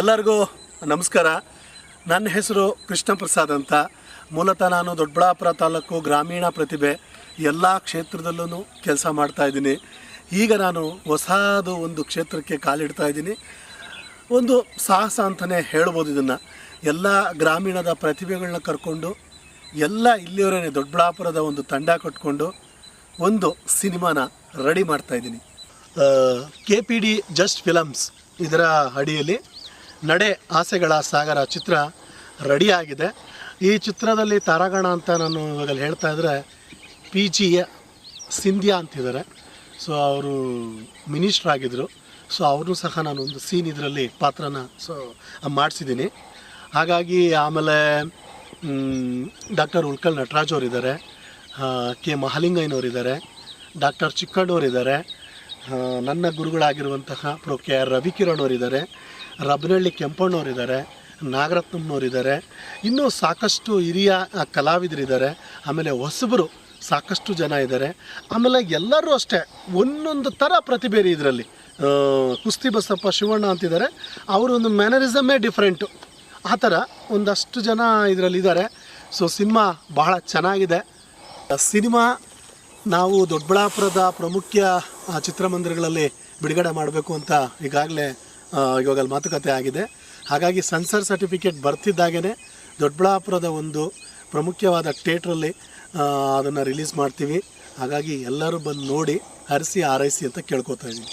ಎಲ್ಲರಿಗೂ ನಮಸ್ಕಾರ. ನನ್ನ ಹೆಸರು ಕೃಷ್ಣ ಪ್ರಸಾದ್ ಅಂತ. ಮೂಲತಃ ನಾನು ದೊಡ್ಡಬಳ್ಳಾಪುರ ತಾಲೂಕು ಗ್ರಾಮೀಣ ಪ್ರತಿಭೆ ಎಲ್ಲ ಕ್ಷೇತ್ರದಲ್ಲೂ ಕೆಲಸ ಮಾಡ್ತಾ ಇದ್ದೀನಿ. ಈಗ ನಾನು ಹೊಸದು ಒಂದು ಕ್ಷೇತ್ರಕ್ಕೆ ಕಾಲಿಡ್ತಾ ಇದ್ದೀನಿ. ಒಂದು ಸಾಹಸ ಅಂತಲೇ ಹೇಳ್ಬೋದು ಇದನ್ನು. ಎಲ್ಲ ಗ್ರಾಮೀಣದ ಪ್ರತಿಭೆಗಳನ್ನ ಕರ್ಕೊಂಡು, ಎಲ್ಲ ಇಲ್ಲಿಯವರೇ ದೊಡ್ಡಬಳ್ಳಾಪುರದ ಒಂದು ತಂಡ ಕಟ್ಕೊಂಡು ಒಂದು ಸಿನಿಮಾನ ರೆಡಿ ಮಾಡ್ತಾ ಇದ್ದೀನಿ. K P D just films. ಇದರ ಅಡಿಯಲ್ಲಿ ನಡೆ ಆಸೆಗಳ ಸಾಗರ ಚಿತ್ರ ರೆಡಿಯಾಗಿದೆ. ಈ ಚಿತ್ರದಲ್ಲಿ ತಾರಾಗಣ ಅಂತ ನಾನು ಇವಾಗ ಹೇಳ್ತಾ ಇದ್ದರೆ ಪಿ ಜಿ ಎ ಸಿಂಧ್ಯಾ ಅಂತಿದ್ದಾರೆ. ಸೊ ಅವರು ಮಿನಿಸ್ಟ್ರ್ ಆಗಿದ್ದರು ಸೊ ಅವ್ರನ್ನೂ ಸಹ ನಾನು ಒಂದು ಸೀನ್ ಇದರಲ್ಲಿ ಪಾತ್ರನ ಸೊ ಮಾಡಿಸಿದ್ದೀನಿ. ಹಾಗಾಗಿ ಆಮೇಲೆ ಡಾಕ್ಟರ್ ಉಳ್ಕಲ್ ನಟರಾಜ್ ಅವರಿದ್ದಾರೆ. ಕೆ ಮಹಾಲಿಂಗಯ್ಯನವರಿದ್ದಾರೆ. ಡಾಕ್ಟರ್ ಚಿಕ್ಕಣ್ಣವರಿದ್ದಾರೆ. ನನ್ನ ಗುರುಗಳಾಗಿರುವಂತಹ ಪ್ರೊ ಕೆ ಆರ್ ರವಿಕಿರಣ್ ಅವರಿದ್ದಾರೆ ರಬನಹಳ್ಳಿ ಕೆಂಪಣ್ಣವರಿದ್ದಾರೆ ನಾಗರತ್ನಮ್ಮನವರಿದ್ದಾರೆ ಇನ್ನೂ ಸಾಕಷ್ಟು ಹಿರಿಯ ಕಲಾವಿದರಿದ್ದಾರೆ, ಆಮೇಲೆ ಹೊಸಬರು ಸಾಕಷ್ಟು ಜನ ಇದ್ದಾರೆ, ಆಮೇಲೆ ಎಲ್ಲರೂ ಅಷ್ಟೇ ಒಂದೊಂದು ಥರ ಪ್ರತಿಭೆ ಇದರಲ್ಲಿ. ಕುಸ್ತಿ ಬಸಪ್ಪ ಶಿವಣ್ಣ ಅಂತಿದ್ದಾರೆ ಅವರೊಂದು ಒಂದು ಮ್ಯಾನರಿಸಮೇ ಡಿಫ್ರೆಂಟು ಆ ಥರ ಒಂದಷ್ಟು ಜನ ಇದರಲ್ಲಿ ಇದ್ದಾರೆ ಸೊ ಸಿನಿಮಾ ಬಹಳ ಚೆನ್ನಾಗಿದೆ. ಸಿನಿಮಾ ನಾವು ದೊಡ್ಡಬಳ್ಳಾಪುರದ ಪ್ರಮುಖ ಚಿತ್ರಮಂದಿರಗಳಲ್ಲಿ ಬಿಡುಗಡೆ ಮಾಡಬೇಕು ಅಂತ ಈಗಾಗಲೇ ಇವಾಗ ಮಾತುಕತೆ ಆಗಿದೆ. ಹಾಗಾಗಿ ಸೆನ್ಸರ್ ಸರ್ಟಿಫಿಕೇಟ್ ಬರ್ತಿದ್ದಾಗೇ ದೊಡ್ಡಬಳ್ಳಾಪುರದ ಒಂದು ಪ್ರಮುಖವಾದ ಥಿಯೇಟ್ರಲ್ಲಿ ಅದನ್ನು ರಿಲೀಸ್ ಮಾಡ್ತೀವಿ. ಹಾಗಾಗಿ ಎಲ್ಲರೂ ಬಂದು ನೋಡಿ, ಹರಿಸಿ, ಆರೈಸಿ ಅಂತ ಕೇಳ್ಕೊತಾ ಇದ್ದೀನಿ.